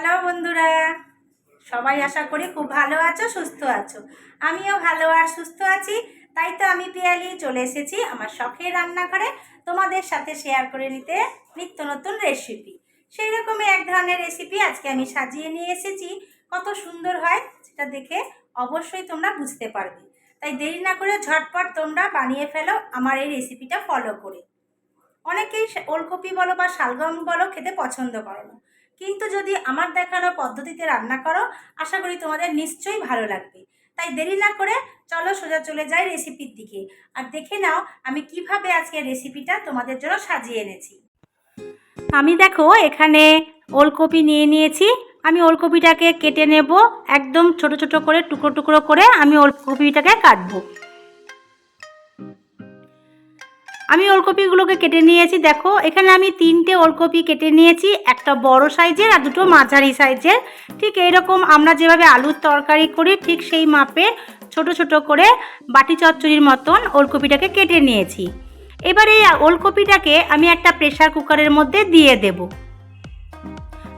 Hello বন্ধুরা, সবাই আশা করি খুব ভালো আছো, সুস্থ আছো। আমিও ভালো আর সুস্থ আছি, তাই তো আমি পিয়ালি চলে এসেছি আমার শখের রান্নাঘরে তোমাদের সাথে শেয়ার করে নিতে নিত্য নতুন রেসিপি সেই রকমই এক ধরনের রেসিপি আজকে আমি সাজিয়ে নিয়ে এসেছি, কত সুন্দর হয় সেটা দেখে অবশ্যই তোমরা বুঝতে পারবে। তাই দেরি না করে ঝটপট তোমরা বানিয়ে ফেলো আমার এই রেসিপিটা ফলো করে। অনেকেই ওলকপি বলো বা শালগম বলো খেতে পছন্দ করো না। কিন্তু যদি আমার দেখানো পদ্ধতিতে রান্না করো, আশা করি তোমাদের নিশ্চয়ই ভালো লাগবে। তাই দেরি না করে চলো সোজা চলে যাই রেসিপির দিকে। আর দেখে নাও আমি কীভাবে আজকে রেসিপিটা তোমাদের জন্য সাজিয়ে এনেছি। আমি দেখো এখানে ওলকপি নিয়ে নিয়েছি। আমি ওলকপিটাকে কেটে নেব, একদম ছোট ছোট করে, টুকরো টুকরো করে আমি ওলকপিটাকে কাটবো। আমি ওলকপিগুলোকে কেটে নিয়েছি, দেখো। এখানে আমি তিনটে ওলকপি কেটে নিয়েছি, একটা বড় সাইজের আর দুটো মাঝারি সাইজের। ঠিক এইরকম আমরা যেভাবে আলুর তরকারি করি, ঠিক সেই মাপে ছোট ছোট করে বাটি চচ্চড়ির মতন ওলকপিটাকে কেটে নিয়েছি। এবার এই ওলকপিটাকে আমি একটা প্রেসার কুকারের মধ্যে দিয়ে দেব।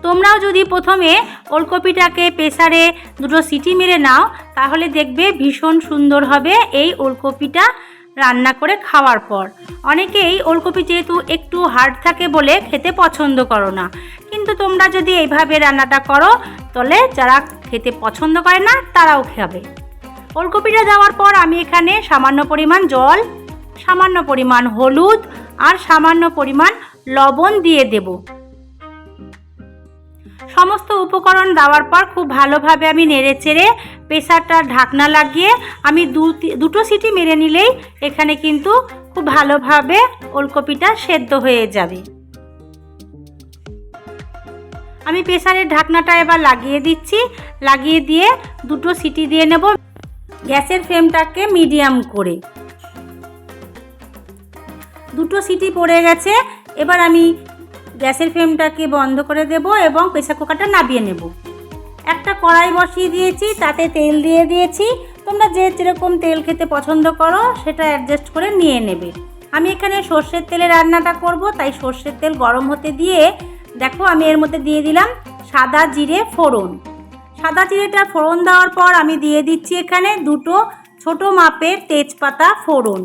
তোমরাও যদি প্রথমে ওলকপিটাকে প্রেসারে দুটো সিটি মেরে নাও, তাহলে দেখবে ভীষণ সুন্দর হবে এই ওলকপিটা রান্না করে খাওয়ার পর। অনেকেই ওলকপি যেহেতু একটু হার্ড থাকে বলে খেতে পছন্দ করো না। কিন্তু তোমরা যদি এইভাবে রান্নাটা করো, তাহলে যারা খেতে পছন্দ করে না, তারাও খাবে। ওলকপিটা দেওয়ার পর আমি এখানে সামান্য পরিমাণ জল, সামান্য পরিমাণ হলুদ আর সামান্য পরিমাণ লবণ দিয়ে দেব। সমস্ত উপকরণ দেওয়ার পর খুব ভালোভাবে আমি নেড়ে চেড়ে প্রেসারটা ঢাকনা লাগিয়ে আমি দুটো সিটি মেরে নিলেই এখানে কিন্তু খুব ভালোভাবে ওলকপিটা সেদ্ধ হয়ে যাবে। আমি প্রেসারের ঢাকনাটা এবার লাগিয়ে দিচ্ছি। লাগিয়ে দিয়ে দুটো সিটি দিয়ে নেব গ্যাসের ফ্লেমটাকে মিডিয়াম করে। দুটো সিটি পড়ে গেছে, এবার আমি গ্যাসের ফ্লেমটাকে বন্ধ করে দেব এবং প্রেসার কুকারটা নামিয়ে নেব। একটা কড়াই বসিয়ে দিয়েছি, তাতে তেল দিয়ে দিয়েছি। তোমরা যে যেরকম তেল খেতে পছন্দ করো, সেটা অ্যাডজাস্ট করে নিয়ে নেবে। আমি এখানে সর্ষের তেলে রান্নাটা করব, তাই সর্ষের তেল গরম হতে দিয়ে, দেখো আমি এর মধ্যে দিয়ে দিলাম সাদা জিরে ফোড়ন। সাদা জিরেটা ফোড়ন দেওয়ার পর আমি দিয়ে দিচ্ছি এখানে দুটো ছোট মাপের তেজপাতা ফোড়ন।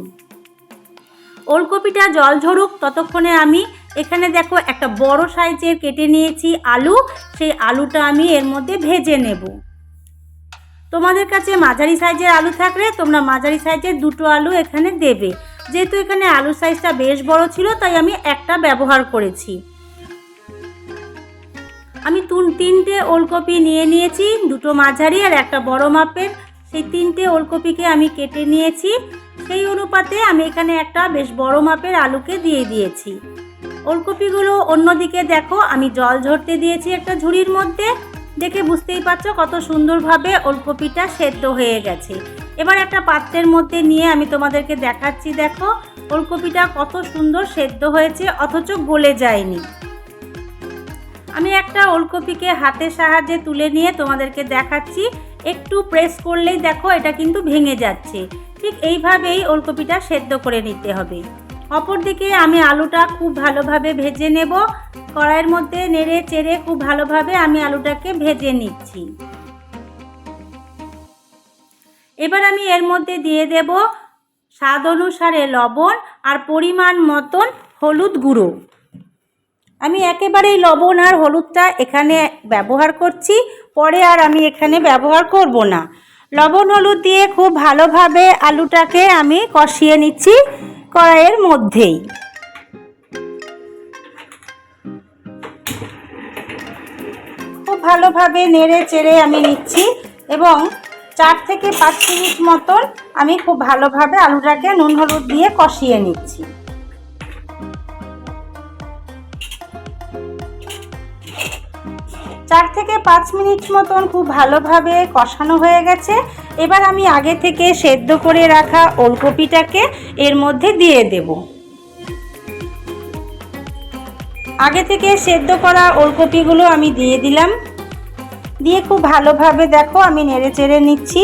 ওলকপিটা জল ঝরুক, ততক্ষণে আমি এখানে দেখো একটা বড় সাইজের কেটে নিয়েছি আলু। সেই আলুটা আমি এর মধ্যে ভেজে নেব। তোমাদের কাছে মাঝারি সাইজের আলু থাকলে তোমরা মাঝারি সাইজের দুটো আলু এখানে দেবে। যেহেতু এখানে আলুর সাইজটা বেশ বড় ছিল, তাই আমি একটা ব্যবহার করেছি। আমি তুন, তিনটে ওলকপি নিয়ে নিয়েছি, দুটো মাঝারি আর একটা বড় মাপের। সেই তিনটে ওলকপিকে আমি কেটে নিয়েছি। সেই অনুপাতে আমি এখানে একটা বেশ বড় মাপের আলুকে দিয়ে দিয়েছি। ওলকপিগুলো অন্যদিকে দেখো, আমি জল ঝরতে দিয়েছি একটা ঝুড়ির মধ্যে। দেখে বুঝতেই পারছ কত সুন্দরভাবে ওলকপিটা সেদ্ধ হয়ে গেছে। এবার একটা পাত্রের মধ্যে নিয়ে আমি তোমাদেরকে দেখাচ্ছি, দেখো ওলকপিটা কত সুন্দর সেদ্ধ হয়েছে, অথচ গলে যায়নি। আমি একটা ওলকপিকে হাতের সাহায্যে তুলে নিয়ে তোমাদেরকে দেখাচ্ছি, একটু প্রেস করলেই দেখো এটা কিন্তু ভেঙে যাচ্ছে। ঠিক এইভাবেই ওলকপিটা সেদ্ধ করে নিতে হবে। অপরদিকে আমি আলুটা খুব ভালোভাবে ভেজে নেব। কড়াইয়ের মধ্যে নেড়ে চেড়ে খুব ভালোভাবে আমি আলুটাকে ভেজে নিচ্ছি। এবার আমি এর মধ্যে দিয়ে দেব স্বাদ অনুসারে লবণ আর পরিমাণ মতন হলুদ গুঁড়ো। আমি একেবারেই লবণ আর হলুদটা এখানে ব্যবহার করছি, পরে আর আমি এখানে ব্যবহার করব না। লবণ হলুদ দিয়ে খুব ভালোভাবে আলুটাকে আমি কষিয়ে নিচ্ছি। কড়াইয়ের মধ্যেই। খুব ভালোভাবে নেড়ে চেড়ে আমি নিচ্ছি এবং চার থেকে পাঁচ মিনিট মতন আমি খুব ভালোভাবে আলুটাকে নুন হলুদ দিয়ে কষিয়ে নিচ্ছি। চার থেকে পাঁচ মিনিট মতন খুব ভালোভাবে কষানো হয়ে গেছে। এবার আমি আগে থেকে সেদ্ধ করে রাখা ওলকপিটাকে এর মধ্যে দিয়ে দেব। আগে থেকে সেদ্ধ করা ওলকপিগুলো আমি দিয়ে দিলাম। দিয়ে খুব ভালোভাবে দেখো আমি নেড়ে চেড়ে নিচ্ছি।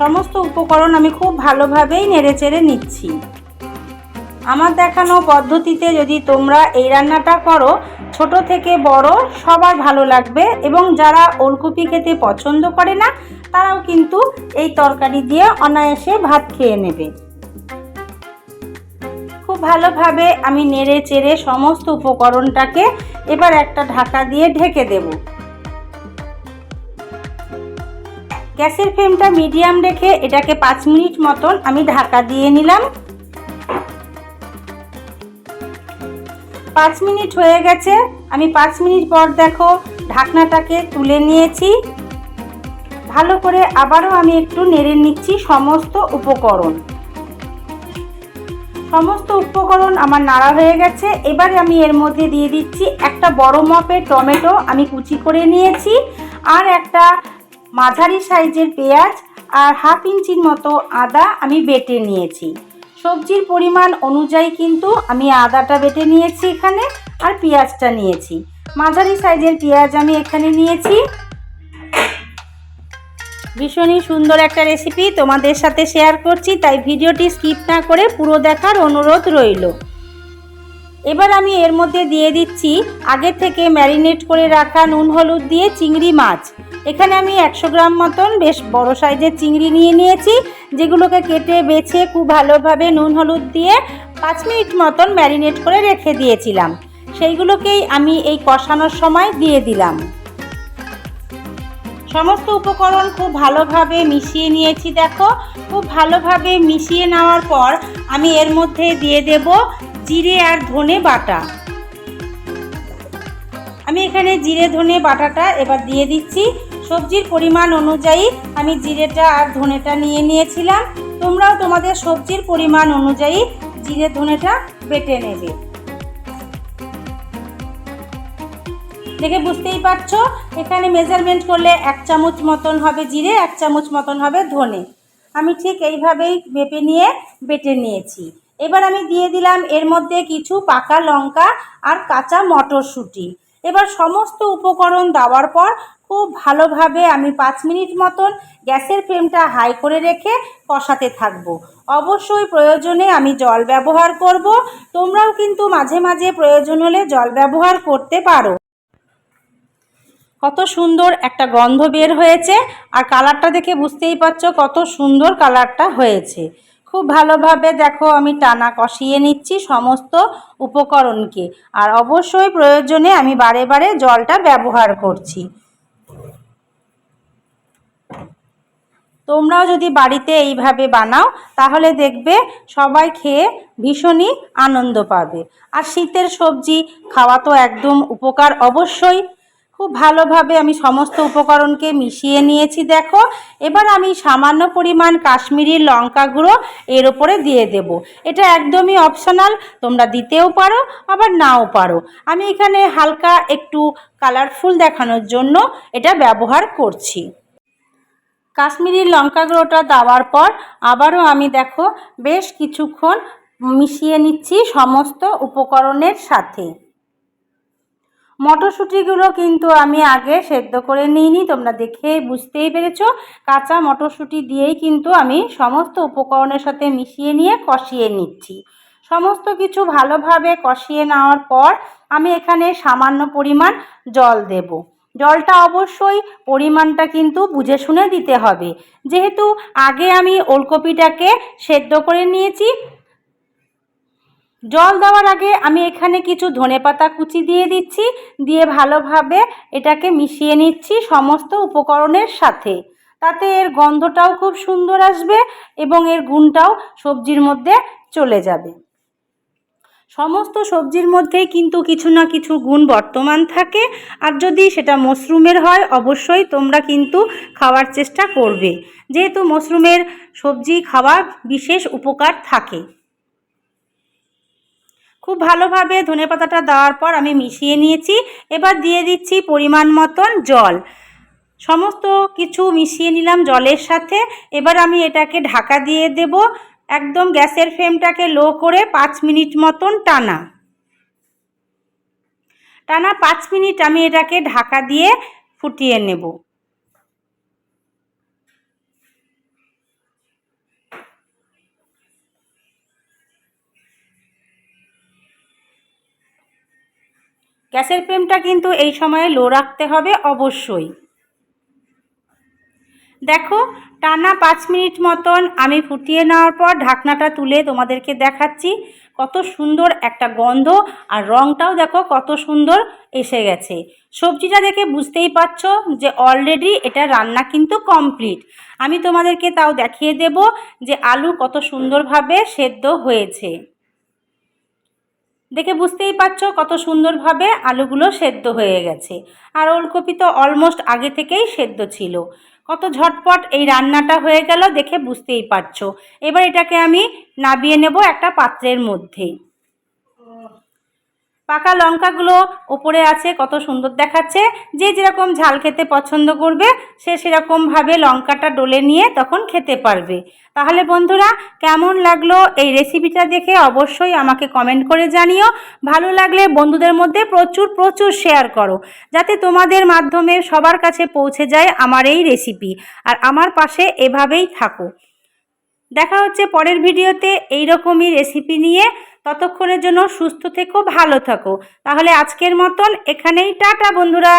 সমস্ত উপকরণ আমি খুব ভালোভাবেই নেড়ে চেড়ে নিচ্ছি। আমার দেখানো পদ্ধতিতে যদি তোমরা এই রান্নাটা করো, ছোট থেকে বড় সবার ভালো লাগবে এবং যারা ওলকপি খেতে পছন্দ করে না, তারাও কিন্তু এই তরকারি দিয়ে অনায়াসে ভাত খেয়ে নেবে। খুব ভালোভাবে আমি নেড়ে চেড়ে সমস্ত উপকরণটাকে এবার একটা ঢাকা দিয়ে ঢেকে দেব। গ্যাসের ফ্লেমটা মিডিয়াম রেখে এটাকে পাঁচ মিনিট মতন আমি ঢাকা দিয়ে নিলাম। পাঁচ মিনিট হয়ে গেছে। আমি পাঁচ মিনিট পর দেখো ঢাকনাটাকে তুলে নিয়েছি। ভালো করে আবারও আমি একটু নেড়ে নিচ্ছি সমস্ত উপকরণ। সমস্ত উপকরণ আমার নাড়া হয়ে গেছে। এবারে আমি এর মধ্যে দিয়ে দিচ্ছি একটা বড় মাপের টমেটো আমি কুচি করে নিয়েছি আর একটা মাঝারি সাইজের পেঁয়াজ আর হাফ ইঞ্চির মতো আদা আমি বেটে নিয়েছি। সবজির পরিমাণ অনুযায়ী কিন্তু আমি আদাটা বেটে নিয়েছি এখানে আর পেঁয়াজটা নিয়েছি। মাঝারি সাইজের পেঁয়াজ আমি এখানে নিয়েছি। ভীষণই সুন্দর একটা রেসিপি তোমাদের সাথে শেয়ার করছি, তাই ভিডিওটি স্কিপ না করে পুরো দেখার অনুরোধ রইল। এবার আমি এর মধ্যে দিয়ে দিচ্ছি আগে থেকে ম্যারিনেট করে রাখা নুন, হলুদ দিয়ে চিংড়ি মাছ। এখানে আমি একশো গ্রাম মতন বেশ বড় সাইজের চিংড়ি নিয়ে নিয়েছি, যেগুলোকে কেটে বেছে খুব ভালোভাবে নুন, হলুদ দিয়ে পাঁচ মিনিট মতন ম্যারিনেট করে রেখে দিয়েছিলাম। সেইগুলোকেই আমি এই কষানোর সময় দিয়ে দিলাম। সমস্ত উপকরণ খুব ভালোভাবে মিশিয়ে নিয়েছি, দেখো। খুব ভালোভাবে মিশিয়ে নেওয়ার পর আমি এর মধ্যে দিয়ে দেব জিরে আর ধনে বাটা। আমি এখানে জিরে, ধনে বাটাটা এবার দিয়ে দিচ্ছি। সবজির পরিমাণ অনুযায়ী আমি জিরেটা আর ধনেটা নিয়ে নিয়েছিলাম। তোমরাও তোমাদের সবজির পরিমাণ অনুযায়ী জিরে, ধনেটা বেটে নেবে। দেখে বুঝতেই পারছ, এখানে মেজারমেন্ট করলে এক চামচ মতন হবে জিরে, এক চামচ মতন হবে ধনে। আমি ঠিক এইভাবেই বেপে নিয়ে বেটে নিয়েছি। এবার আমি দিয়ে দিলাম এর মধ্যে কিছু পাকা লঙ্কা আর কাঁচা মটরশুঁটি। এবার সমস্ত উপকরণ দেওয়ার পর খুব ভালোভাবে আমি পাঁচ মিনিট মতন গ্যাসের ফ্লেমটা হাই করে রেখে কষাতে থাকব। অবশ্যই প্রয়োজনে আমি জল ব্যবহার করব। তোমরাও কিন্তু মাঝে মাঝে প্রয়োজন হলে জল ব্যবহার করতে পারো। কত সুন্দর একটা গন্ধ বের হয়েছে। আর কালারটা দেখে বুঝতেই পারছ কত সুন্দর কালারটা হয়েছে। খুব ভালোভাবে দেখো আমি টানা কষিয়ে নিচ্ছি সমস্ত উপকরণকে। আর অবশ্যই প্রয়োজনে আমি বারে বারে জলটা ব্যবহার করছি। তোমরাও যদি বাড়িতে এইভাবে বানাও, তাহলে দেখবে সবাই খেয়ে ভীষণই আনন্দ পাবে। আর শীতের সবজি খাওয়া তো একদম উপকার অবশ্যই খুব ভালোভাবে আমি সমস্ত উপকরণকে মিশিয়ে নিয়েছি, দেখো। এবার আমি সামান্য পরিমাণ কাশ্মীরি লঙ্কা গুঁড়ো এর ওপরে দিয়ে দেব। এটা একদমই অপশনাল তোমরা দিতেও পারো, আবার নাও পারো। আমি এখানে হালকা একটু কালারফুল দেখানোর জন্য এটা ব্যবহার করছি। কাশ্মীরি লঙ্কা গুঁড়োটা দেওয়ার পর আবারও আমি, দেখো, বেশ কিছুক্ষণ মিশিয়ে নিচ্ছি সমস্ত উপকরণের সাথে। মটরশুঁটিগুলো কিন্তু আমি আগে সেদ্ধ করে নিইনি, তোমরা দেখে বুঝতেই পেরেছ। কাঁচা মটরশুঁটি দিয়েই কিন্তু আমি সমস্ত উপকরণের সাথে মিশিয়ে নিয়ে কষিয়ে নিচ্ছি। সমস্ত কিছু ভালোভাবে কষিয়ে নেওয়ার পর আমি এখানে সামান্য পরিমাণ জল দেব। জলটা অবশ্যই পরিমাণটা কিন্তু বুঝে শুনে দিতে হবে। যেহেতু আগে আমি ওলকপিটাকে সেদ্ধ করে নিয়েছি জল দেওয়ার আগে আমি এখানে কিছু ধনেপাতা কুচি দিয়ে দিচ্ছি, দিয়ে ভালোভাবে এটাকে মিশিয়ে নিচ্ছি সমস্ত উপকরণের সাথে। তাতে এর গন্ধটাও খুব সুন্দর আসবে এবং এর গুণটাও সবজির মধ্যে চলে যাবে। সমস্ত সবজির মধ্যেই কিন্তু কিছু না কিছু গুণ বর্তমান থাকে, আর যদি সেটা মশরুমের হয়, অবশ্যই তোমরা কিন্তু খাওয়ার চেষ্টা করবে। যেহেতু মশরুমের সবজি খাওয়া বিশেষ উপকার থাকে। খুব ভালোভাবে ধনেপাতাটা দেওয়ার পর আমি মিশিয়ে নিয়েছি। এবার দিয়ে দিচ্ছি পরিমাণ মতন জল। সমস্ত কিছু মিশিয়ে নিলাম জলের সাথে। এবার আমি এটাকে ঢাকা দিয়ে দেব। একদম গ্যাসের ফ্লেমটাকে লো করে পাঁচ মিনিট মতন টানা। টানা পাঁচ মিনিট আমি এটাকে ঢাকা দিয়ে ফুটিয়ে নেব। গ্যাসের ফ্লেমটা কিন্তু এই সময়ে লো রাখতে হবে অবশ্যই। দেখো, টানা পাঁচ মিনিট মতন আমি ফুটিয়ে নেওয়ার পর ঢাকনাটা তুলে তোমাদেরকে দেখাচ্ছি কত সুন্দর একটা গন্ধ আর রঙটাও দেখো কত সুন্দর এসে গেছে। সবজিটা দেখে বুঝতেই পারছ যে অলরেডি এটা রান্না কিন্তু কমপ্লিট আমি তোমাদেরকে তাও দেখিয়ে দেব যে আলু কত সুন্দরভাবে সেদ্ধ হয়েছে। দেখে বুঝতেই পারছ কত সুন্দরভাবে আলুগুলো সেদ্ধ হয়ে গেছে। আর ওলকপি তো অলমোস্ট আগে থেকেই সেদ্ধ ছিল। কত ঝটপট এই রান্নাটা হয়ে গেল দেখে বুঝতেই পারছ। এবার এটাকে আমি নাবিয়ে নেব একটা পাত্রের মধ্যে। পাকা লঙ্কাগুলো ওপরে আছে, কত সুন্দর দেখাচ্ছে। যে যেরকম ঝাল খেতে পছন্দ করবে, সে সেরকমভাবে লঙ্কাটা ডলে নিয়ে তখন খেতে পারবে। তাহলে বন্ধুরা, কেমন লাগল এই রেসিপিটা দেখে অবশ্যই আমাকে কমেন্ট করে জানিও। ভালো লাগলে বন্ধুদের মধ্যে প্রচুর প্রচুর শেয়ার করো, যাতে তোমাদের মাধ্যমে সবার কাছে পৌঁছে যায় আমার এই রেসিপি আর আমার পাশে এভাবেই থাকো। দেখা হচ্ছে পরের ভিডিওতে এই রকমই রেসিপি নিয়ে। ততক্ষণের জন্য সুস্থ থেকো ভালো থাকো। তাহলে আজকের মতন এখানেই টাটা বন্ধুরা।